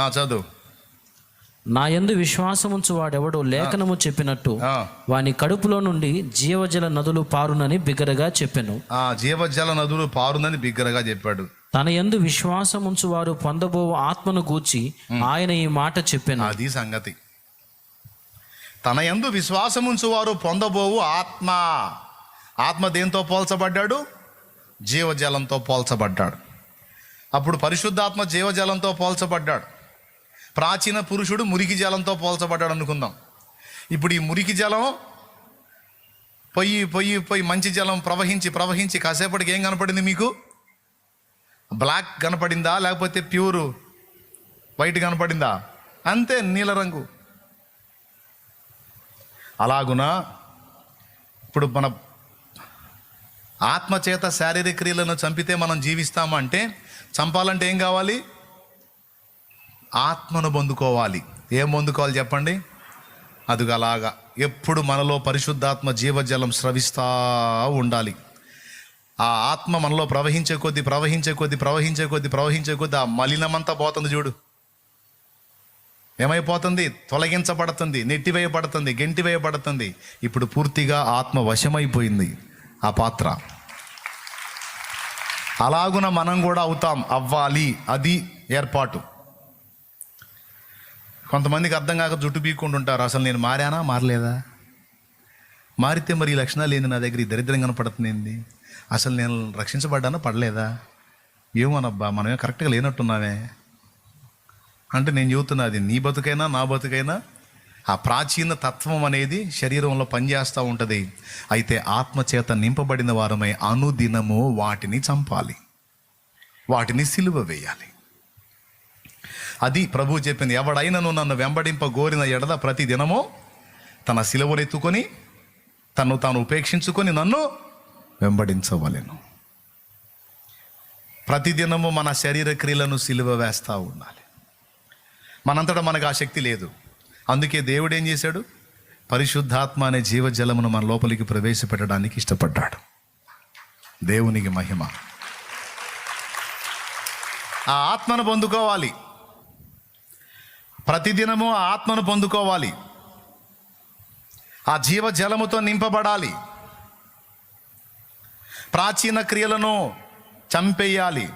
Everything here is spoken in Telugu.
చదువు. నా యందు విశ్వాసముంచు వాడెవడో లేఖనము చెప్పినట్టు వాని కడుపులో నుండి జీవజల నదులు పారునని బిగ్గరగా చెప్పెను. ఆ జీవజల నదులు పారుందని బిగ్గరగా చెప్పాడు. తన యందు విశ్వాసముంచు వారు పొందబో ఆత్మను గూర్చి ఆయన ఈ మాట చెప్పెను. అది సంగతి. తన యందు విశ్వాసముంచు వారు పొందబోవు ఆత్మ. ఆత్మ దేంతో పోల్చబడ్డాడు? జీవజలంతో పోల్చబడ్డాడు. అప్పుడు పరిశుద్ధాత్మ జీవజలంతో పోల్చబడ్డాడు. ప్రాచీన పురుషుడు మురికి జలంతో పోల్చబడ్డాడు అనుకుందాం. ఇప్పుడు ఈ మురికి జలం పొయ్యి పొయ్యి పొయ్యి మంచి జలం ప్రవహించి ప్రవహించి కాసేపటికి ఏం కనపడింది మీకు? బ్లాక్ కనపడిందా? లేకపోతే ప్యూర్ వైట్ కనపడిందా? అంతే నీల రంగు. అలాగునా? ఇప్పుడు మన ఆత్మచేత శారీరక క్రియలను చంపితే మనం జీవిస్తామంటే చంపాలంటే ఏం కావాలి? ఆత్మను పొందుకోవాలి. ఏం పొందుకోవాలి చెప్పండి? అది అలాగా ఎప్పుడు మనలో పరిశుద్ధాత్మ జీవజలం స్రవిస్తూ ఉండాలి. ఆ ఆత్మ మనలో ప్రవహించే కొద్దీ ప్రవహించే కొద్దీ ప్రవహించే కొద్దీ ప్రవహించే కొద్దీ ఆ మలినమంతా పోతుంది చూడు. ఏమైపోతుంది? తొలగించబడుతుంది నెట్టివేయబడుతుంది గెంటివేయబడుతుంది. ఇప్పుడు పూర్తిగా ఆత్మ వశమైపోయింది. ఆ పాత్ర. అలాగున మనం కూడా అవుతాం. అవ్వాలి. అది ఏర్పాటు. కొంతమందికి అర్థం కాక జుట్టు పీక్కుంటుంటారు అసలు నేను మారానా? మారలేదా? మారితే మరి ఈ లక్షణాలు ఏంది నా దగ్గర? ఈ దరిద్రం కనపడుతుంది ఏంది? అసలు నేను రక్షించబడ్డానా? పడలేదా? ఏమోనబ్బా మనమే కరెక్ట్గా లేనట్టున్నామే. అంటే నేను చెబుతున్నా అది నీ బతుకైనా నా బతుకైనా ఆ ప్రాచీన తత్వం అనేది శరీరంలో పనిచేస్తూ ఉంటుంది. అయితే ఆత్మచేత నింపబడిన వారమై అనుదినము వాటిని చంపాలి. వాటిని సిలువ వేయాలి. అది ప్రభు చెప్పింది ఎవడైనను నన్ను వెంబడింప గోరిన ఎడద ప్రతి దినము తన సిలువనెత్తుకొని తను తాను ఉపేక్షించుకొని నన్ను వెంబడించవలెను. ప్రతిదినము మన శరీర క్రియలను సిలువ వేస్తూ ఉండాలి. మనంతటా మనకు ఆ శక్తి లేదు. అందుకే దేవుడు ఏం చేశాడు? పరిశుద్ధాత్మ అనే జీవజలమును మన లోపలికి ప్రవేశపెట్టడానికి ఇష్టపడ్డాడు. దేవునికి మహిమ. ఆ ఆత్మను పొందుకోవాలి. ప్రతిదినము ఆత్మను పొందుకోవాలి. ఆ జీవజలముతో నింపబడాలి. ప్రాచీన క్రియలను చంపేయాలి.